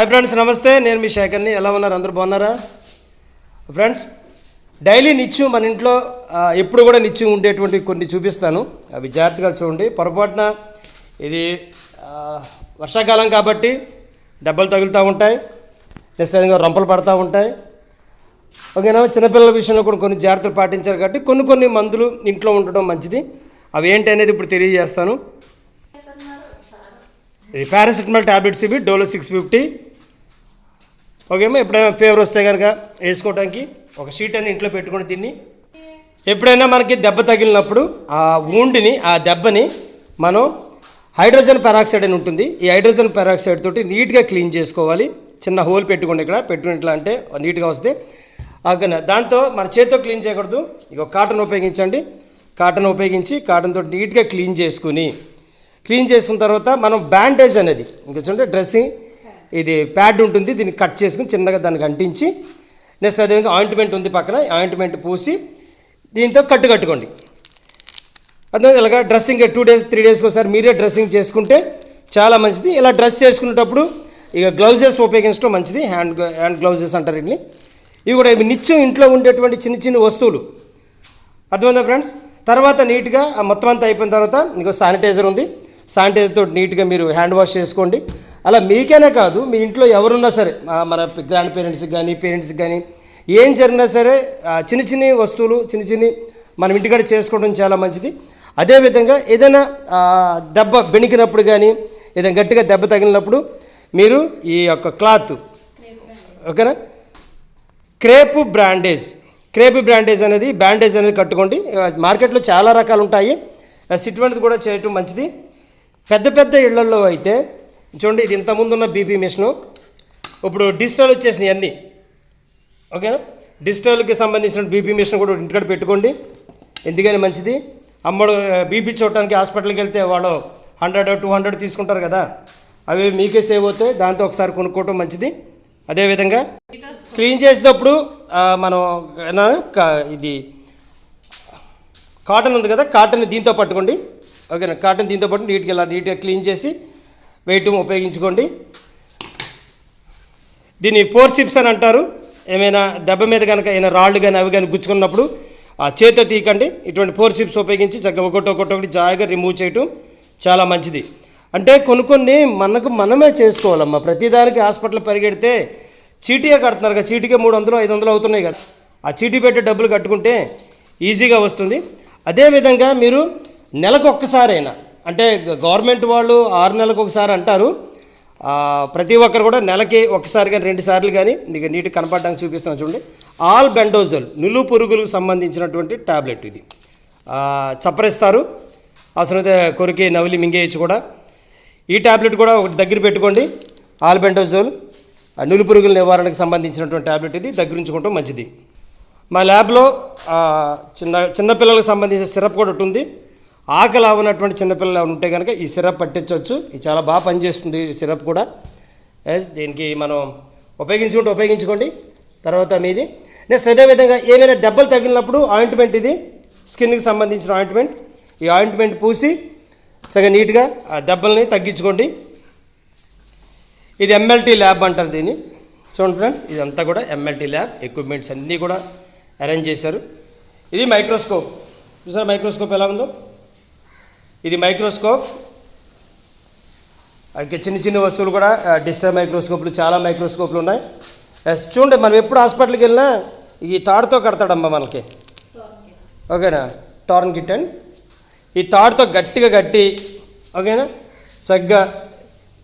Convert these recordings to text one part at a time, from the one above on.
Hi friends నమస్తే. నేను మీ శేఖర్ని. ఎలా ఉన్నారు? అందరూ బాగున్నారా? ఫ్రెండ్స్ డైలీ నిత్యం మన ఇంట్లో ఎప్పుడు కూడా నిత్యం ఉండేటువంటి కొన్ని చూపిస్తాను. అవి జాగ్రత్తగా చూడండి. పొరపాటున ఇది వర్షాకాలం కాబట్టి దెబ్బలు తగులుతూ ఉంటాయి. నెక్స్ట్ విధంగా రొంపలు పడతా ఉంటాయి. ఓకేనా? చిన్నపిల్లల విషయంలో కూడా కొన్ని జాగ్రత్తలు పాటించారు కాబట్టి కొన్ని కొన్ని మందులు ఇంట్లో ఉండడం మంచిది. అవి ఏంటి అనేది ఇప్పుడు తెలియజేస్తాను. ఇది పారాసిటమాల్ టాబ్లెట్స్ ఇవి డోలో సిక్స్ ఫిఫ్టీ. ఓకేమో ఎప్పుడైనా ఫీవర్ వస్తే కనుక వేసుకోవడానికి ఒక షీట్ అని ఇంట్లో పెట్టుకొని తిని ఎప్పుడైనా మనకి దెబ్బ తగిలినప్పుడు ఆ ఊండిని ఆ దెబ్బని మనం హైడ్రోజన్ పెరాక్సైడ్ అని ఉంటుంది. ఈ హైడ్రోజన్ పెరాక్సైడ్ తోటి నీట్గా క్లీన్ చేసుకోవాలి. చిన్న హోల్ పెట్టుకోండి ఇక్కడ. పెట్టుకుని ఇట్లా అంటే నీట్గా వస్తే. అక్కడ దాంతో మన చేతితో క్లీన్ చేయకూడదు. ఇక కాటన్ ఉపయోగించండి. కాటన్ ఉపయోగించి కాటన్ తోటి నీట్గా క్లీన్ చేసుకుని. క్లీన్ చేసుకున్న తర్వాత మనం బ్యాండేజ్ అనేది ఇంకా చూడండి డ్రెస్సింగ్ ఇది ప్యాడ్ ఉంటుంది దీన్ని కట్ చేసుకుని చిన్నగా దానికి అంటించి నెక్స్ట్ అదేవిధంగా ఆయింట్మెంట్ ఉంది పక్కన ఆయింట్మెంట్ పూసి దీంతో కట్టు కట్టుకోండి. అదే ఇలాగా డ్రెస్సింగ్ టూ డేస్ త్రీ డేస్కి ఒకసారి మీరే డ్రెస్సింగ్ చేసుకుంటే చాలా మంచిది. ఇలా డ్రెస్ చేసుకునేటప్పుడు ఇక గ్లౌజెస్ ఉపయోగించడం మంచిది హ్యాండ్ హ్యాండ్ గ్లౌజెస్ అంటారు వీటిని. ఇవి కూడా ఇవి నిత్యం ఇంట్లో ఉండేటువంటి చిన్న చిన్న వస్తువులు. అర్థమైందా ఫ్రెండ్స్? తర్వాత నీట్గా మొత్తం అంతా అయిపోయిన తర్వాత మీకు శానిటైజర్ ఉంది. శానిటైజర్తో నీట్గా మీరు హ్యాండ్ వాష్ చేసుకోండి. అలా మీకైనా కాదు మీ ఇంట్లో ఎవరున్నా సరే మన గ్రాండ్ పేరెంట్స్కి కానీ పేరెంట్స్కి కానీ ఏం జరిగినా సరే చిన్న చిన్న వస్తువులు చిన్న చిన్న మనం ఇంటికాడ చేసుకోవడం చాలా మంచిది. అదేవిధంగా ఏదైనా దెబ్బ బెణికినప్పుడు కానీ ఏదైనా గట్టిగా దెబ్బ తగిలినప్పుడు మీరు ఈ యొక్క క్లాత్ ఓకేనా? క్రేప్ బ్రాండేజ్ క్రేప్ బ్రాండేజ్ అనేది బ్యాండేజ్ అనేది కట్టుకోండి. మార్కెట్లో చాలా రకాలు ఉంటాయి. ఆ, సిటువంటిది కూడా చేయటం మంచిది. పెద్ద పెద్ద ఇళ్ళలో అయితే చూడండి ఇది ఇంతకుముందు ఉన్న బీపీ మిషను. ఇప్పుడు డిజిటల్ వచ్చేసినాయి అన్నీ. ఓకేనా? డిజిటల్కి సంబంధించిన బీపీ మిషన్ కూడా ఇంటికాడ పెట్టుకోండి. ఎందుకని మంచిది. అమ్మడు బీపీ చూడటానికి హాస్పిటల్కి వెళ్తే వాళ్ళు హండ్రెడ్ టూ హండ్రెడ్ తీసుకుంటారు కదా. అవి మీకే సేవ్ అవుతాయి. దాంతో ఒకసారి కొనుక్కోవటం మంచిది. అదేవిధంగా క్లీన్ చేసినప్పుడు మనం ఇది కాటన్ ఉంది కదా కాటన్ దీంతో పట్టుకోండి. ఓకేనా? కాటన్ దీంతో పట్టు నీట్గా ఇలా నీట్గా క్లీన్ చేసి వేయటం ఉపయోగించుకోండి. దీన్ని ఫోర్ చిప్స్ అని అంటారు. ఏమైనా దెబ్బ మీద కనుక ఏమైనా రాళ్ళు కానీ అవి కానీ గుచ్చుకున్నప్పుడు ఆ చేతితో తీయకండి. ఇటువంటి ఫోర్ చిప్స్ ఉపయోగించి చక్కగా ఒకటి ఒకటి ఒకటి జాగ్రత్తగా రిమూవ్ చేయటం చాలా మంచిది. అంటే కొన్ని కొన్ని మనకు మనమే చేసుకోవాలమ్మా. ప్రతిదానికి హాస్పిటల్ పరిగెడితే చీటీగా కడుతున్నారు కదా. చీటీకే మూడు వందలు ఐదు వందలు అవుతున్నాయి కదా. ఆ చీటీ పెట్టి డబ్బులు కట్టుకుంటే ఈజీగా వస్తుంది. అదేవిధంగా మీరు నెలకు ఒక్కసారైనా అంటే గవర్నమెంట్ వాళ్ళు ఆరు నెలలకు ఒకసారి అంటారు. ప్రతి ఒక్కరు కూడా నెలకి ఒకసారి కానీ రెండు సార్లు కానీ మీకు నీటి కనపడడానికి చూపిస్తున్నాను చూడండి. ఆల్ బెండోజల్ నులు పురుగులకు సంబంధించినటువంటి టాబ్లెట్ ఇది. చప్పరిస్తారు. అవసరమైతే కొరికి నవిలి మింగేయచ్చు కూడా. ఈ టాబ్లెట్ కూడా ఒకటి దగ్గర పెట్టుకోండి. ఆల్ బెండోజోల్ నులు పురుగుల నివారణకు సంబంధించినటువంటి టాబ్లెట్ ఇది. దగ్గర ఉంచుకోవటం మంచిది. మా ల్యాబ్లో చిన్న చిన్నపిల్లలకు సంబంధించిన సిరప్ కూడా ఉంటుంది ఆకలి ఉన్నటువంటి చిన్నపిల్లలు ఉంటే కనుక ఈ సిరప్ పట్టించవచ్చు. ఇది చాలా బాగా పనిచేస్తుంది ఈ సిరప్ కూడా. ఎస్, దీనికి మనం ఉపయోగించుకుంటే ఉపయోగించుకోండి. తర్వాత మీది. నెక్స్ట్ అదేవిధంగా ఏమైనా దెబ్బలు తగిలినప్పుడు ఆయింట్మెంట్ ఇది. స్కిన్కి సంబంధించిన ఆయింట్మెంట్ ఈ ఆయింట్మెంట్ పూసి చక్కగా నీట్గా ఆ దెబ్బల్ని తగ్గించుకోండి. ఇది ఎంఎల్టీ ల్యాబ్ అంటారు దీన్ని. చూడండి ఫ్రెండ్స్ ఇదంతా కూడా ఎంఎల్టీ ల్యాబ్ ఎక్విప్మెంట్స్ అన్నీ కూడా అరేంజ్ చేశారు. ఇది మైక్రోస్కోప్ చూసారా మైక్రోస్కోప్ ఎలా ఉందో? ఇది మైక్రోస్కోప్. ఇంకా చిన్న చిన్న వస్తువులు కూడా డిజిటల్ మైక్రోస్కోప్లు చాలా మైక్రోస్కోప్లు ఉన్నాయి. ఎస్, చూడండి మనం ఎప్పుడు హాస్పిటల్కి వెళ్ళినా ఈ తాడుతో కడతాడమ్మా మనకి. ఓకేనా? టార్న్ కిట్ అండ్. ఈ తాడుతో గట్టిగా గట్టి ఓకేనా? సగ్గా.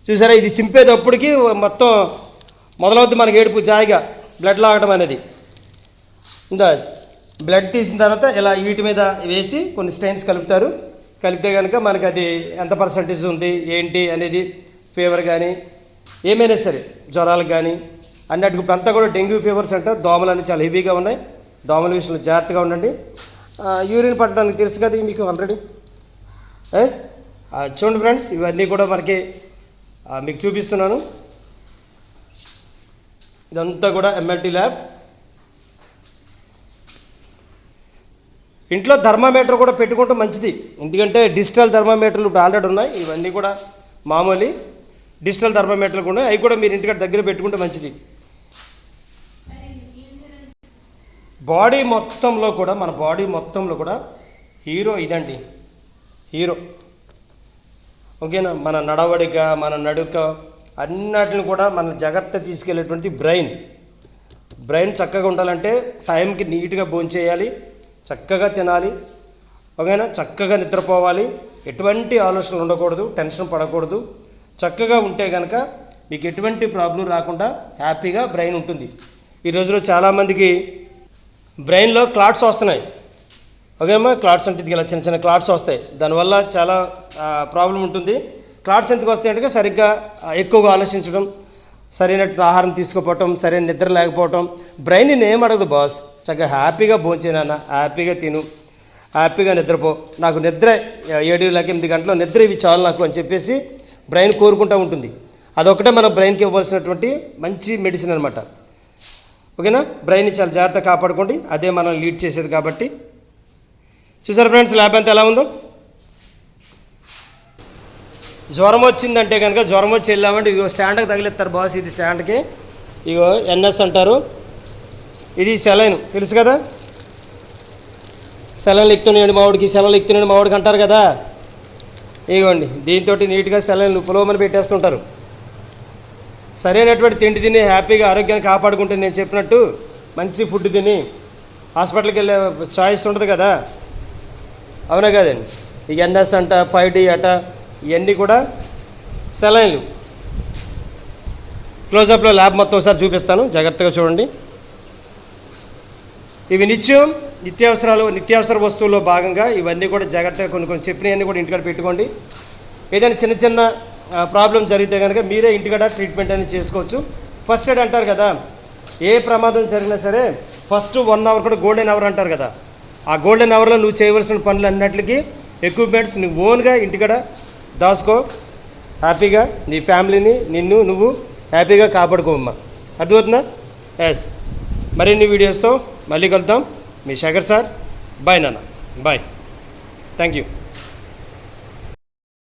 చూసారా ఇది చింపేటప్పటికి మొత్తం మొదలవుద్ది మనకి ఏడుపు జాయిగా బ్లడ్ లాగడం అనేది. ఇంకా బ్లడ్ తీసిన తర్వాత ఇలా వీటి మీద వేసి కొన్ని స్టైన్స్ కలుపుతారు. కలిపితే కనుక మనకి అది ఎంత పర్సంటేజ్ ఉంది ఏంటి అనేది ఫీవర్ కానీ ఏమైనా సరే జ్వరాలకు కానీ అన్నట్టు ఇప్పుడు అంతా కూడా డెంగ్యూ ఫీవర్స్ అంటే దోమలు అన్నీ చాలా హెవీగా ఉన్నాయి. దోమల విషయంలో జాగ్రత్తగా ఉండండి. యూరిన్ పట్టడానికి తెలుసు కదా మీకు ఆల్రెడీ ఎస్ చూడండి ఫ్రెండ్స్ ఇవన్నీ కూడా మనకి మీకు చూపిస్తున్నాను. ఇదంతా కూడా ఎంఎల్టీ ల్యాబ్ ఇంట్లో థర్మామీటర్ కూడా పెట్టుకుంటే మంచిది. ఎందుకంటే డిజిటల్ థర్మామీటర్లు ఇప్పుడు ఆల్రెడీ ఉన్నాయి. ఇవన్నీ కూడా మామూలు డిజిటల్ థర్మామీటర్లు కూడా అవి కూడా మీరు ఇంటికాడ దగ్గర పెట్టుకుంటే మంచిది. బాడీ మొత్తంలో కూడా మన బాడీ మొత్తంలో కూడా హీరో ఇదండి. హీరో. ఓకేనా? మన నడవడిక మన నడుక అన్నిటిని కూడా మన జాగ్రత్త తీసుకెళ్ళేటువంటి బ్రెయిన్. బ్రెయిన్ చక్కగా ఉండాలంటే టైంకి నీట్గా భోంచేయాలి. చక్కగా తినాలి. ఓకేనా? చక్కగా నిద్రపోవాలి. ఎటువంటి ఆలోచనలు ఉండకూడదు టెన్షన్ పడకూడదు. చక్కగా ఉంటే కనుక మీకు ఎటువంటి ప్రాబ్లం రాకుండా హ్యాపీగా బ్రెయిన్ ఉంటుంది. ఈ రోజులో చాలామందికి బ్రెయిన్లో క్లాట్స్ వస్తున్నాయి. ఓకేమ్మా క్లాట్స్ అంటే ఇలా చిన్న చిన్న క్లాట్స్ వస్తాయి. దానివల్ల చాలా ప్రాబ్లం ఉంటుంది. క్లాట్స్ ఎందుకు వస్తాయి అంటే సరిగ్గా ఎక్కువగా ఆలోచించడం సరైనటువంటి ఆహారం తీసుకోపోవటం సరైన నిద్ర లేకపోవటం. బ్రెయిన్ నేను ఏం అడగదు బాస్ చక్కగా హ్యాపీగా భోంచేనాన్న హ్యాపీగా తిను. హ్యాపీగా నిద్రపో. నాకు నిద్ర ఏడు లేక ఎనిమిది గంటలు నిద్ర ఇవి చాలు నాకు అని చెప్పేసి బ్రెయిన్ కోరుకుంటూ ఉంటుంది. అదొకటే మన బ్రెయిన్కి ఇవ్వాల్సినటువంటి మంచి మెడిసిన్ అనమాట ఓకేనా? బ్రెయిన్ చాలా జాగ్రత్త కాపాడుకోండి. అదే మనం లీడ్ చేసేది కాబట్టి. చూసారు ఫ్రెండ్స్ ల్యాబ్ అంతా ఎలా ఉందో? జ్వరం వచ్చిందంటే కనుక జ్వరం వచ్చి వెళ్ళామంటే ఇదిగో స్టాండ్కి తగిలిస్తారు బాస్ ఇది స్టాండ్కి. ఇగో ఎన్ఎస్ అంటారు. ఇది సెలైన్. తెలుసు కదా? సెలైన్లు ఎక్కుతున్నాయండి మావాడికి సెలైన్లు ఎక్కుతున్నాయండి మావాడికి అంటారు కదా? ఇగోండి దీంతో నీట్గా సెలైన్లు పులోమని పెట్టేస్తుంటారు. సరైనటువంటి తిండి తిని హ్యాపీగా ఆరోగ్యాన్ని కాపాడుకుంటే నేను చెప్పినట్టు మంచి ఫుడ్ తిని హాస్పిటల్కి వెళ్ళే చాయిస్ ఉండదు కదా? అవునా కదండి. ఈ ఎన్ఎస్ అంట ఫైవ్ డి అట ఇవన్నీ కూడా సెలైన్లు. క్లోజప్లో ల్యాబ్ మొత్తం ఒకసారి చూపిస్తాను. జాగ్రత్తగా చూడండి. ఇవి నిత్యం నిత్యావసరాలు నిత్యావసర వస్తువుల్లో భాగంగా ఇవన్నీ కూడా జాగ్రత్తగా కొన్ని కొన్ని చెప్పినవన్నీ కూడా ఇంటికాడ పెట్టుకోండి. ఏదైనా చిన్న చిన్న ప్రాబ్లం జరిగితే కనుక మీరే ఇంటికాడ ట్రీట్మెంట్ అనేది చేసుకోవచ్చు. ఫస్ట్ ఎయిడ్ అంటారు కదా. ఏ ప్రమాదం జరిగినా సరే ఫస్ట్ వన్ అవర్ కూడా గోల్డెన్ అవర్ అంటారు కదా. ఆ గోల్డెన్ అవర్లో నువ్వు చేయవలసిన పనులు అన్నట్లకి ఎక్విప్మెంట్స్ నువ్వు ఓన్గా ఇంటికాడ దాచుకో హ్యాపీగా నీ ఫ్యామిలీని నిన్ను నువ్వు హ్యాపీగా కాపాడుకోమ్మా అర్థమవుతుందా? ఎస్ మరిన్ని వీడియోస్తో మళ్ళీ కలుద్దాం. మీ శేఖర్ సార్. బాయ్ నాన్న. Bye thank you